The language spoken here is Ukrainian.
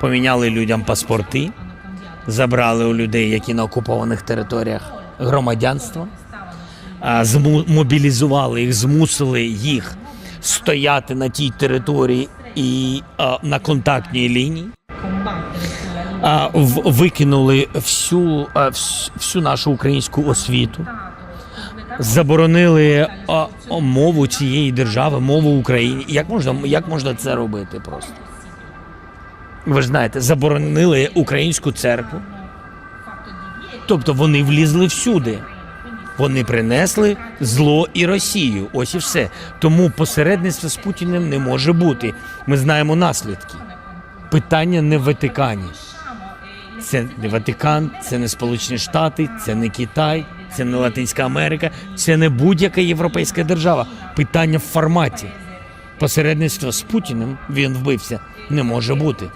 поміняли людям паспорти, забрали у людей, які на окупованих територіях громадянство, а, зму- мобілізували їх, змусили їх стояти на тій території і на контактній лінії. Викинули всю, всю нашу українську освіту, заборонили мову цієї держави, мову України. Як можна, як можна це робити просто? Ви ж знаєте, заборонили українську церкву. Тобто вони влізли всюди. Вони принесли зло і Росію. Ось і все. Тому посередництво з Путіним не може бути. Ми знаємо наслідки. Питання не в Ватикані. Це не Ватикан, це не Сполучені Штати, це не Китай, це не Латинська Америка, це не будь-яка європейська держава. Питання в форматі. Посередництво з Путіним він вбився не може бути.